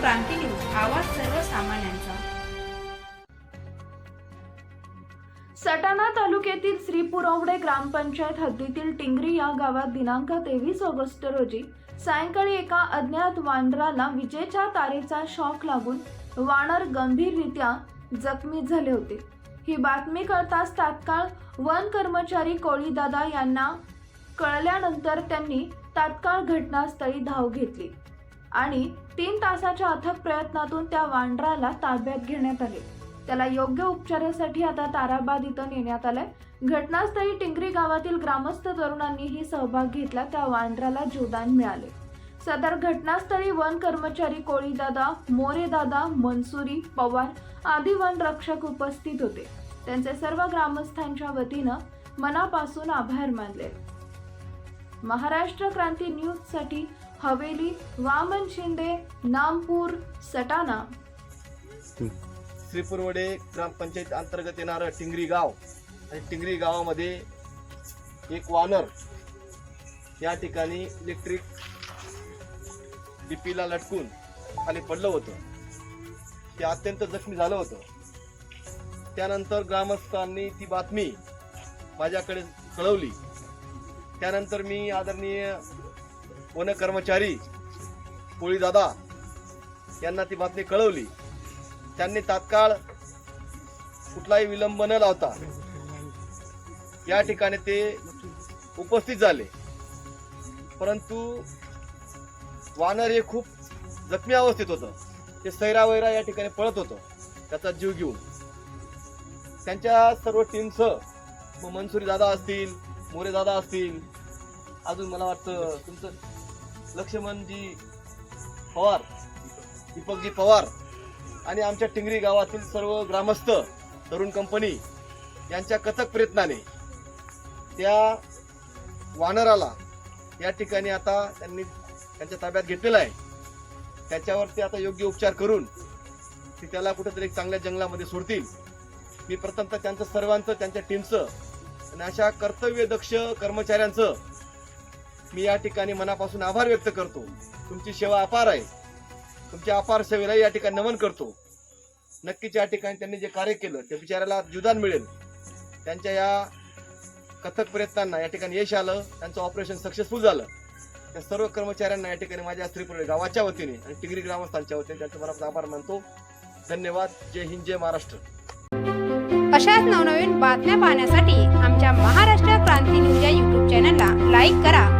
क्रांती news आवाज सर्वसामान्यांचा. सटाणा तालुक्यातील श्री पुरवडे ग्रामपंचायत हद्दीतील टिंगरी या गावात दिनांक तेवीस ऑगस्ट रोजी सायंकाळी एका अज्ञात वानराला विजेच्या तारेचा शॉक लागून वानर गंभीररित्या जखमी झाले होते. ही बातमी कळताच तात्काळ वन कर्मचारी कोळीदादा यांना कळल्यानंतर त्यांनी तात्काळ घटनास्थळी धाव घेतली. आणि तीन तासाच्या अथक प्रयत्नातून त्या वांड्राला ताब्यात घेण्यात आले. त्याला योग्य उपचारासाठी आता ताराबाद इथं नेण्यात आलंय. घटनास्थळी टिंगरी गावातील ग्रामस्थ तरुणांनीही सहभाग घेतला. त्या वांड्राला जीवदान मिळाले. सदर घटनास्थळी वन कर्मचारी कोळीदादा मोरेदादा मनसुरी पवार आदी वन रक्षक उपस्थित होते. त्यांचे सर्व ग्रामस्थांच्या वतीनं मनापासून आभार मानले. महाराष्ट्र क्रांती न्यूजसाठी हवेली वामन शिंदे नामपूर सटाणा. श्रीपुरवडे ग्रामपंचायत अंतर्गत येणारं टिंगरी गाव. आणि टिंगरी गावामध्ये एक वानर या ठिकाणी इलेक्ट्रिक डीपीला लटकून खाली पडलं होतं. ते अत्यंत जखमी झालं होतं. त्यानंतर ग्रामस्थांनी ती बातमी माझ्याकडे कळवली. त्यानंतर मी आदरणीय वन कर्मचारी कोळीदादा यांना ती बातमी कळवली. त्यांनी तात्काळ कुठलाही विलंब न लावता या ठिकाणी ते उपस्थित झाले. परंतु वानर हे खूप जखमी अवस्थेत होतं. ते सैरावैरा या ठिकाणी पळत होतं. त्याचा जीव घेऊन. त्यांच्या सर्व टीमसह मग मनसुरी दादा असतील मोरे दादा असतील अजून मला वाटतं तुमचं लक्ष्मणजी पवार दीपकजी पवार आणि आमच्या टिंगरी गावातील सर्व ग्रामस्थ तरुण कंपनी यांच्या कथक प्रयत्नाने त्या वानराला या ठिकाणी आता त्यांनी त्यांच्या ताब्यात घेतलेला आहे. त्याच्यावरती आता योग्य उपचार करून ते त्याला कुठेतरी एक चांगल्या जंगलामध्ये सोडतील. मी प्रथमतः त्यांचं सर्वांचं त्यांच्या टीमचं आणि अशा कर्तव्यदक्ष कर्मचाऱ्यांचं मी या ठिकाणी मनापासून आभार व्यक्त करतो. तुमची सेवा अपार आहे. तुमच्या अपार सेवेला या ठिकाणी नमन करतो. नक्कीच या ठिकाणी त्यांनी जे कार्य केलं ते बिचाराला जुदान मिळेल. त्यांच्या या कथक प्रयत्नांना या ठिकाणी यश आलं त्यांचं ऑपरेशन सक्सेसफुल झालं. त्या सर्व कर्मचाऱ्यांना या ठिकाणी माझ्या स्त्रीपुरे गावाच्या वतीने आणि टिगरी ग्रामस्थांच्या वतीने त्यांचा मला आभार मानतो. धन्यवाद. जय हिंद जय महाराष्ट्र. अशाच नवनवीन बातम्या पाहण्यासाठी आमच्या महाराष्ट्र क्रांती न्यूज या यूट्यूब चॅनलला लाईक करा.